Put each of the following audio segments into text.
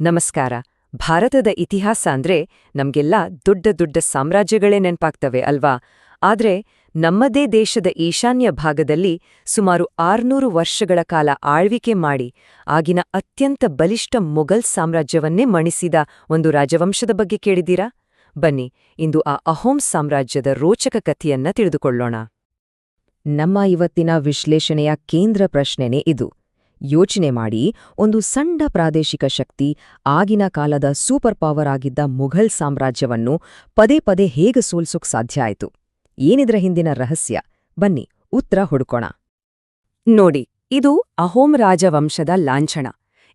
ನಮಸ್ಕಾರ. ಭಾರತದ ಇತಿಹಾಸ ಅಂದ್ರೆ ನಮ್ಗೆಲ್ಲ ದೊಡ್ಡ ದೊಡ್ಡ ಸಾಮ್ರಾಜ್ಯಗಳೇ ನೆನ್ಪಾಗ್ತವೆ ಅಲ್ವಾ? ಆದ್ರೆ ನಮ್ಮದೇ ದೇಶದ ಈಶಾನ್ಯ ಭಾಗದಲ್ಲಿ ಸುಮಾರು ಆರ್ನೂರು ವರ್ಷಗಳ ಕಾಲ ಆಳ್ವಿಕೆ ಮಾಡಿ ಆಗಿನ ಅತ್ಯಂತ ಬಲಿಷ್ಠ ಮೊಘಲ್ ಸಾಮ್ರಾಜ್ಯವನ್ನೇ ಮಣಿಸಿದ ಒಂದು ರಾಜವಂಶದ ಬಗ್ಗೆ ಕೇಳಿದ್ದೀರಾ? ಬನ್ನಿ, ಇಂದು ಆ ಅಹೋಂ ಸಾಮ್ರಾಜ್ಯದ ರೋಚಕ ಕಥೆಯನ್ನ ತಿಳಿದುಕೊಳ್ಳೋಣ. ನಮ್ಮ ಇವತ್ತಿನ ವಿಶ್ಲೇಷಣೆಯ ಕೇಂದ್ರ ಪ್ರಶ್ನೆನೇ ಇದು. ಯೋಚನೆ ಮಾಡಿ ಒಂದು ಸಣ್ಣ ಪ್ರಾದೇಶಿಕ ಶಕ್ತಿ ಆಗಿನ ಕಾಲದ ಸೂಪರ್ ಪವರ್ ಆಗಿದ್ದ ಮುಘಲ್ ಸಾಮ್ರಾಜ್ಯವನ್ನು ಪದೇ ಪದೇ ಹೇಗೆ ಸೋಲ್ಸೋಕ್ ಸಾಧ್ಯ ಆಯಿತು? ಏನಿದ್ರ ಹಿಂದಿನ ರಹಸ್ಯ? ಬನ್ನಿ, ಉತ್ತರ ಹುಡುಕೋಣ. ನೋಡಿ, ಇದು ಅಹೋಂ ರಾಜವಂಶದ ಲಾಂಛನ.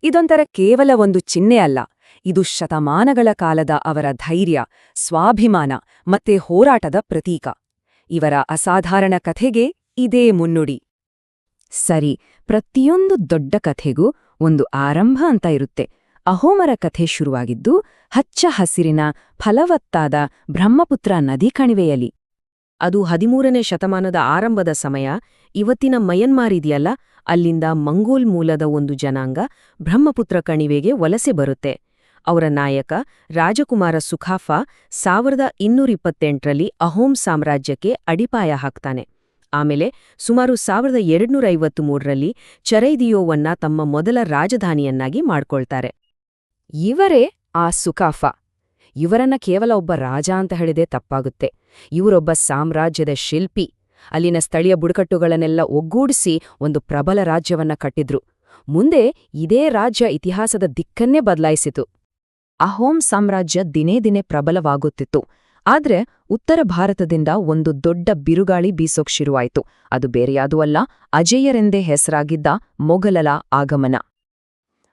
ಇದೊಂಥರ ಕೇವಲ ಒಂದು ಚಿಹ್ನೆ ಅಲ್ಲ. ಇದು ಶತಮಾನಗಳ ಕಾಲದ ಅವರ ಧೈರ್ಯ, ಸ್ವಾಭಿಮಾನ ಮತ್ತೆ ಹೋರಾಟದ ಪ್ರತೀಕ. ಇವರ ಅಸಾಧಾರಣ ಕಥೆಗೆ ಇದೇ ಮುನ್ನುಡಿ. ಸರಿ, ಪ್ರತಿಯೊಂದು ದೊಡ್ಡ ಕಥೆಗೂ ಒಂದು ಆರಂಭ ಅಂತ ಇರುತ್ತೆ. ಅಹೋಮರ ಕಥೆ ಶುರುವಾಗಿದ್ದು, ಹಚ್ಚ ಹಸಿರಿನ ಫಲವತ್ತಾದ ಬ್ರಹ್ಮಪುತ್ರ ನದಿ ಕಣಿವೆಯಲ್ಲಿ. ಅದು ಹದಿಮೂರನೇ ಶತಮಾನದ ಆರಂಭದ ಸಮಯ, ಇವತ್ತಿನ ಮಯನ್ಮಾರ್ ಇದೆಯಲ್ಲ, ಅಲ್ಲಿಂದ ಮಂಗೋಲ್ ಮೂಲದ ಒಂದು ಜನಾಂಗ ಬ್ರಹ್ಮಪುತ್ರ ಕಣಿವೆಗೆ ವಲಸೆ ಬರುತ್ತೆ. ಅವರ ನಾಯಕ, ರಾಜಕುಮಾರ ಸುಖಾಫಾ, ಸಾವಿರದ ಇನ್ನೂರಿಪ್ಪತ್ತೆಂಟರಲ್ಲಿ ಅಹೋಂ ಸಾಮ್ರಾಜ್ಯಕ್ಕೆ ಅಡಿಪಾಯ ಹಾಕ್ತಾನೆ. ಆಮೇಲೆ ಸುಮಾರು ಸಾವಿರದ ಎರಡ್ನೂರ ಮೂರರಲ್ಲಿ ಚರೈದಿಯೋವನ್ನ ತಮ್ಮ ಮೊದಲ ರಾಜಧಾನಿಯನ್ನಾಗಿ ಮಾಡ್ಕೊಳ್ತಾರೆ. ಇವರೇ ಆ ಸುಕಾಫಾ ಇವರನ್ನ ಕೇವಲ ಒಬ್ಬ ರಾಜ ಅಂತ ಹೇಳಿದೆ ತಪ್ಪಾಗುತ್ತೆ. ಇವರೊಬ್ಬ ಸಾಮ್ರಾಜ್ಯದ ಶಿಲ್ಪಿ. ಅಲ್ಲಿನ ಸ್ಥಳೀಯ ಬುಡಕಟ್ಟುಗಳನ್ನೆಲ್ಲ ಒಗ್ಗೂಡಿಸಿ ಒಂದು ಪ್ರಬಲ ರಾಜ್ಯವನ್ನ ಕಟ್ಟಿದ್ರು. ಮುಂದೆ ಇದೇ ರಾಜ್ಯ ಇತಿಹಾಸದ ದಿಕ್ಕನ್ನೇ ಬದಲಾಯಿಸಿತು. ಅಹೋಂ ಸಾಮ್ರಾಜ್ಯ ದಿನೇ ದಿನೇ ಪ್ರಬಲವಾಗುತ್ತಿತ್ತು. ಆದ್ರೆ ಉತ್ತರ ಭಾರತದಿಂದ ಒಂದು ದೊಡ್ಡ ಬಿರುಗಾಳಿ ಬೀಸೋಕ್ ಶುರುವಾಯಿತು. ಅದು ಬೇರೆಯಾದೂ ಅಲ್ಲ, ಅಜೇಯರೆಂದೇ ಹೆಸರಾಗಿದ್ದ ಮೊಘಲಲ ಆಗಮನ.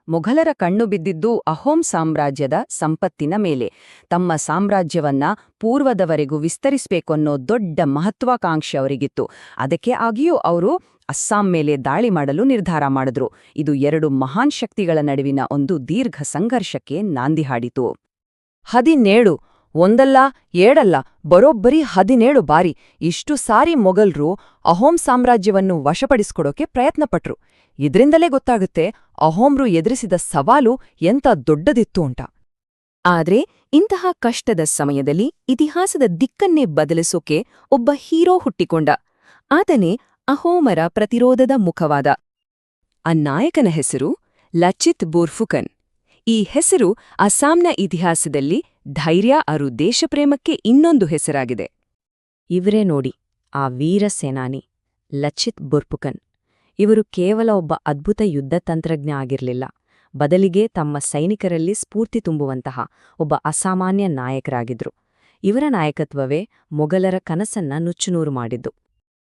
ಮೊಘಲರ ಕಣ್ಣು ಬಿದ್ದಿದ್ದು ಅಹೋಂ ಸಾಮ್ರಾಜ್ಯದ ಸಂಪತ್ತಿನ ಮೇಲೆ. ತಮ್ಮ ಸಾಮ್ರಾಜ್ಯವನ್ನ ಪೂರ್ವದವರೆಗೂ ವಿಸ್ತರಿಸಬೇಕನ್ನೋ ದೊಡ್ಡ ಮಹತ್ವಾಕಾಂಕ್ಷೆ ಅವರಿಗಿತ್ತು. ಅದಕ್ಕೆ ಆಗಿಯೂ ಅವರು ಅಸ್ಸಾಂ ಮೇಲೆ ದಾಳಿ ಮಾಡಲು ನಿರ್ಧಾರ ಮಾಡಿದ್ರು. ಇದು ಎರಡು ಮಹಾನ್ ಶಕ್ತಿಗಳ ನಡುವಿನ ಒಂದು ದೀರ್ಘ ಸಂಘರ್ಷಕ್ಕೆ ನಾಂದಿ ಹಾಡಿತು. ಹದಿನೇಳು ಒಂದಲ್ಲ ಏಳಲ್ಲ ಬರೋಬ್ಬರಿ ಹದಿನೇಳು ಬಾರಿ ಇಷ್ಟು ಸಾರಿ ಮೊಘಲ್ರು ಅಹೋಂ ಸಾಮ್ರಾಜ್ಯವನ್ನು ವಶಪಡಿಸ್ಕೊಡೋಕೆ ಪ್ರಯತ್ನಪಟ್ರು. ಇದ್ರಿಂದಲೇ ಗೊತ್ತಾಗುತ್ತೆ ಅಹೋಮ್ರು ಎದುರಿಸಿದ ಸವಾಲು ಎಂತ ದೊಡ್ಡದಿತ್ತು ಉಂಟ ಆದ್ರೆ ಇಂತಹ ಕಷ್ಟದ ಸಮಯದಲ್ಲಿ ಇತಿಹಾಸದ ದಿಕ್ಕನ್ನೇ ಬದಲಿಸೋಕೆ ಒಬ್ಬ ಹೀರೋ ಹುಟ್ಟಿಕೊಂಡ. ಆತನೇ ಅಹೋಮರ ಪ್ರತಿರೋಧದ ಮುಖವಾದ. ಆ ನಾಯಕನ ಹೆಸರು ಲಚಿತ್ ಬೋರ್ಫುಕನ್. ಈ ಹೆಸರು ಅಸ್ಸಾಂನ ಇತಿಹಾಸದಲ್ಲಿ ಧೈರ್ಯ ಅರು ದೇಶಪ್ರೇಮಕ್ಕೆ ಇನ್ನೊಂದು ಹೆಸರಾಗಿದೆ. ಇವರೇ ನೋಡಿ, ಆ ವೀರ ಸೇನಾನಿ ಲಚಿತ್ ಬುರ್ಪುಕನ್. ಇವರು ಕೇವಲ ಒಬ್ಬ ಅದ್ಭುತ ಯುದ್ಧ ತಂತ್ರಜ್ಞ ಆಗಿರಲಿಲ್ಲ. ಬದಲಿಗೆ ತಮ್ಮ ಸೈನಿಕರಲ್ಲಿ ಸ್ಫೂರ್ತಿ ತುಂಬುವಂತಹ ಒಬ್ಬ ಅಸಾಮಾನ್ಯ ನಾಯಕರಾಗಿದ್ರು. ಇವರ ನಾಯಕತ್ವವೇ ಮೊಘಲರ ಕನಸನ್ನ ನುಚ್ಚುನೂರು ಮಾಡಿದ್ದು.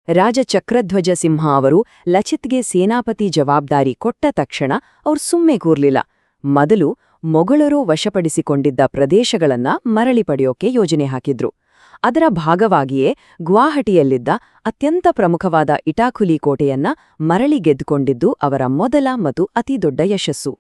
ರಾಜ ಚಕ್ರಧ್ವಜ ಸಿಂಹ ಅವರು ಲಚಿತ್ಗೆ ಸೇನಾಪತಿ ಜವಾಬ್ದಾರಿ ಕೊಟ್ಟ ತಕ್ಷಣ ಅವ್ರು ಸುಮ್ಮನೆ ಕೂರ್ಲಿಲ್ಲ. ಮೊದಲು ಮೊಘಳರು ವಶಪಡಿಸಿಕೊಂಡಿದ್ದ ಪ್ರದೇಶಗಳನ್ನ ಮರಳಿ ಪಡೆಯೋಕೆ ಯೋಜನೆ ಹಾಕಿದ್ರು. ಅದರ ಭಾಗವಾಗಿಯೇ ಗುವಾಹಟಿಯಲ್ಲಿದ್ದ ಅತ್ಯಂತ ಪ್ರಮುಖವಾದ ಇಟಾಖುಲಿ ಕೋಟೆಯನ್ನ ಮರಳಿ ಗೆದ್ದುಕೊಂಡಿದ್ದು ಅವರ ಮೊದಲ ಮತ್ತು ಅತಿದೊಡ್ಡ ಯಶಸ್ಸು.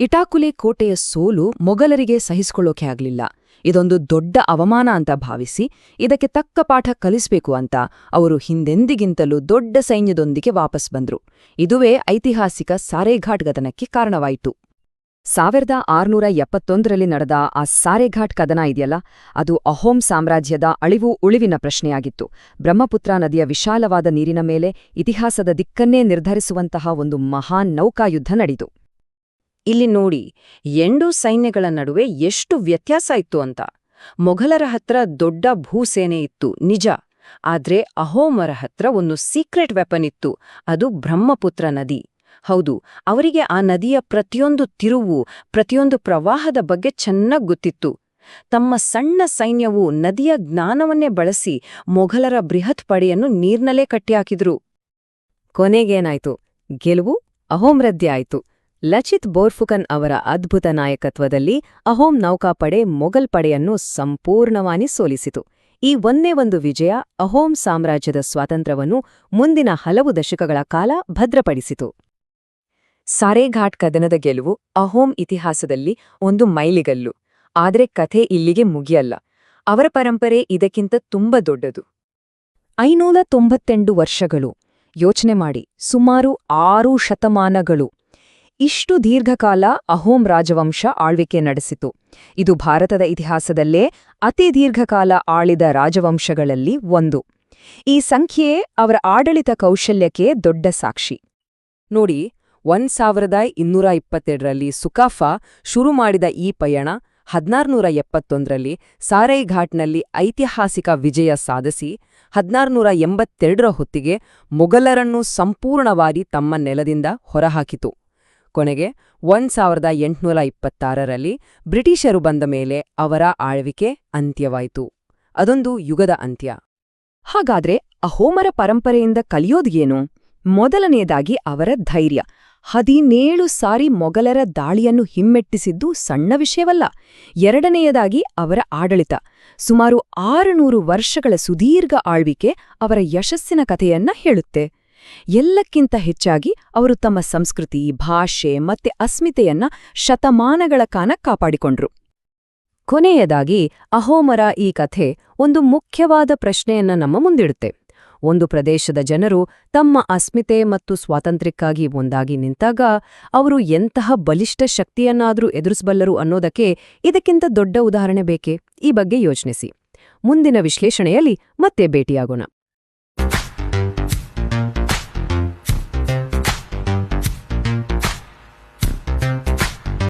ಇಟಾಕುಲಿ ಕೋಟೆಯ ಸೋಲು ಮೊಘಲರಿಗೆ ಸಹಿಸಿಕೊಳ್ಳೋಕೆ ಆಗಲಿಲ್ಲ. ಇದೊಂದು ದೊಡ್ಡ ಅವಮಾನ ಅಂತ ಭಾವಿಸಿ ಇದಕ್ಕೆ ತಕ್ಕ ಪಾಠ ಕಲಿಸಬೇಕು ಅಂತ ಅವರು ಹಿಂದೆಂದಿಗಿಂತಲೂ ದೊಡ್ಡ ಸೈನ್ಯದೊಂದಿಗೆ ವಾಪಸ್ ಬಂದ್ರು. ಇದುವೇ ಐತಿಹಾಸಿಕ ಸಾರೇಘಾಟ್ ಗದನಕ್ಕೆ ಕಾರಣವಾಯಿತು. ಸಾವಿರದ ಆರುನೂರ ಎಪ್ಪತ್ತೊಂದರಲ್ಲಿ ನಡೆದ ಆ ಸಾರೆಘಾಟ್ ಕದನ ಇದೆಯಲ್ಲ, ಅದು ಅಹೋಂ ಸಾಮ್ರಾಜ್ಯದ ಅಳಿವು ಉಳಿವಿನ ಪ್ರಶ್ನೆಯಾಗಿತ್ತು. ಬ್ರಹ್ಮಪುತ್ರ ನದಿಯ ವಿಶಾಲವಾದ ನೀರಿನ ಮೇಲೆ ಇತಿಹಾಸದ ದಿಕ್ಕನ್ನೇ ನಿರ್ಧರಿಸುವಂತಹ ಒಂದು ಮಹಾನ್ ನೌಕಾಯುದ್ಧ ನಡೆಯಿತು. ಇಲ್ಲಿ ನೋಡಿ, ಎಂಡೂ ಸೈನ್ಯಗಳ ನಡುವೆ ಎಷ್ಟು ವ್ಯತ್ಯಾಸ ಇತ್ತು ಅಂತ. ಮೊಘಲರ ಹತ್ರ ದೊಡ್ಡ ಭೂಸೇನೆ ಇತ್ತು, ನಿಜ. ಆದ್ರೆ ಅಹೋಮರ ಹತ್ರ ಒಂದು ಸೀಕ್ರೆಟ್ ವೆಪನ್ ಇತ್ತು, ಅದು ಬ್ರಹ್ಮಪುತ್ರ ನದಿ. ಹೌದು, ಅವರಿಗೆ ಆ ನದಿಯ ಪ್ರತಿಯೊಂದು ತಿರುವು, ಪ್ರತಿಯೊಂದು ಪ್ರವಾಹದ ಬಗ್ಗೆ ಚೆನ್ನಾಗ್ ಗೊತ್ತಿತ್ತು. ತಮ್ಮ ಸಣ್ಣ ಸೈನ್ಯವು ನದಿಯ ಜ್ಞಾನವನ್ನೇ ಬಳಸಿ ಮೊಘಲರ ಬೃಹತ್ ಪಡೆಯನ್ನು ನೀರ್ನಲ್ಲೇ ಕಟ್ಟಿಹಾಕಿದ್ರು. ಕೊನೆಗೇನಾಯ್ತು? ಗೆಲುವು ಅಹೋಮ್ರದ್ದೆ ಆಯ್ತು. ಲಚಿತ್ ಬೋರ್ಫುಕನ್ ಅವರ ಅದ್ಭುತ ನಾಯಕತ್ವದಲ್ಲಿ ಅಹೋಂ ನೌಕಾಪಡೆ ಮೊಘಲ್ ಪಡೆಯನ್ನು ಸಂಪೂರ್ಣವಾಗಿ ಸೋಲಿಸಿತು. ಈ ಒಂದೇ ಒಂದು ವಿಜಯ ಅಹೋಂ ಸಾಮ್ರಾಜ್ಯದ ಸ್ವಾತಂತ್ರ್ಯವನ್ನು ಮುಂದಿನ ಹಲವು ದಶಕಗಳ ಕಾಲ ಭದ್ರಪಡಿಸಿತು. ಸಾರೇಘಾಟ್ ಕದನದ ಗೆಲುವು ಅಹೋಂ ಇತಿಹಾಸದಲ್ಲಿ ಒಂದು ಮೈಲಿಗಲ್ಲು. ಆದರೆ ಕಥೆ ಇಲ್ಲಿಗೆ ಮುಗಿಯಲ್ಲ. ಅವರ ಪರಂಪರೆ ಇದಕ್ಕಿಂತ ತುಂಬ ದೊಡ್ಡದು. ಐನೂರ ತೊಂಬತ್ತೆಂಟು ವರ್ಷಗಳು. ಯೋಚನೆ ಮಾಡಿ. ಸುಮಾರು ಆರು ಶತಮಾನಗಳು. ಇಷ್ಟು ದೀರ್ಘಕಾಲ ಅಹೋಂ ರಾಜವಂಶ ಆಳ್ವಿಕೆ ನಡೆಸಿತು. ಇದು ಭಾರತದ ಇತಿಹಾಸದಲ್ಲೇ ಅತಿ ದೀರ್ಘಕಾಲ ಆಳಿದ ರಾಜವಂಶಗಳಲ್ಲಿ ಒಂದು. ಈ ಸಂಖ್ಯೆ ಅವರ ಆಡಳಿತ ಕೌಶಲ್ಯಕ್ಕೆ ದೊಡ್ಡ ಸಾಕ್ಷಿ. ನೋಡಿ ಒಂದ್ ಸಾವಿರದ ಇನ್ನೂರ ಇಪ್ಪತ್ತೆರಡರಲ್ಲಿ ಸುಕಾಫಾ ಶುರು ಮಾಡಿದ ಈ ಪಯಣ ಹದಿನಾರುನೂರ ಎಪ್ಪತ್ತೊಂದರಲ್ಲಿ ಸಾರೈಘಾಟ್ನಲ್ಲಿ ಐತಿಹಾಸಿಕ ವಿಜಯ ಸಾಧಿಸಿ ಹದಿನಾರುನೂರ ಎಂಬತ್ತೆರಡರ ಹೊತ್ತಿಗೆ ಮೊಘಲರನ್ನು ಸಂಪೂರ್ಣವಾಗಿ ತಮ್ಮ ನೆಲದಿಂದ ಹೊರಹಾಕಿತು. ಕೊನೆಗೆ ಒಂದು ಸಾವಿರದ ಎಂಟುನೂರ ಇಪ್ಪತ್ತಾರರಲ್ಲಿ ಬ್ರಿಟಿಷರು ಬಂದ ಮೇಲೆ ಅವರ ಆಳ್ವಿಕೆ ಅಂತ್ಯವಾಯಿತು. ಅದೊಂದು ಯುಗದ ಅಂತ್ಯ. ಹಾಗಾದ್ರೆ ಅಹೋಮರ ಪರಂಪರೆಯಿಂದ ಕಲಿಯೋದೇನು ಮೊದಲನೆಯದಾಗಿ ಅವರ ಧೈರ್ಯ. ಹದಿನೇಳು ಸಾರಿ ಮೊಘಲರ ದಾಳಿಯನ್ನು ಹಿಮ್ಮೆಟ್ಟಿಸಿದ್ದು ಸಣ್ಣ ವಿಷಯವಲ್ಲ. ಎರಡನೆಯದಾಗಿ ಅವರ ಆಡಳಿತ. ಸುಮಾರು ಆರುನೂರು ವರ್ಷಗಳ ಸುದೀರ್ಘ ಆಳ್ವಿಕೆ ಅವರ ಯಶಸ್ಸಿನ ಕಥೆಯನ್ನ ಹೇಳುತ್ತೆ. ಎಲ್ಲಕ್ಕಿಂತ ಹೆಚ್ಚಾಗಿ ಅವರು ತಮ್ಮ ಸಂಸ್ಕೃತಿ, ಭಾಷೆ ಮತ್ತೆ ಅಸ್ಮಿತೆಯನ್ನ ಶತಮಾನಗಳ ಕಾನ ಕಾಪಾಡಿಕೊಂಡ್ರು. ಕೊನೆಯದಾಗಿ ಅಹೋಮರ ಈ ಕಥೆ ಒಂದು ಮುಖ್ಯವಾದ ಪ್ರಶ್ನೆಯನ್ನ ನಮ್ಮ ಮುಂದಿಡುತ್ತೆ. ಒಂದು ಪ್ರದೇಶದ ಜನರು ತಮ್ಮ ಅಸ್ಮಿತೆ ಮತ್ತು ಸ್ವಾತಂತ್ರ್ಯಕ್ಕಾಗಿ ಒಂದಾಗಿ ನಿಂತಾಗ ಅವರು ಎಂತಹ ಬಲಿಷ್ಠ ಶಕ್ತಿಯನ್ನಾದರೂ ಎದುರಿಸಬಲ್ಲರು ಅನ್ನೋದಕ್ಕೆ ಇದಕ್ಕಿಂತ ದೊಡ್ಡ ಉದಾಹರಣೆ ಬೇಕೆ? ಈ ಬಗ್ಗೆ ಯೋಚನೆಸಿ. ಮುಂದಿನ ವಿಶ್ಲೇಷಣೆಯಲ್ಲಿ ಮತ್ತೆ ಭೇಟಿಯಾಗೋಣ.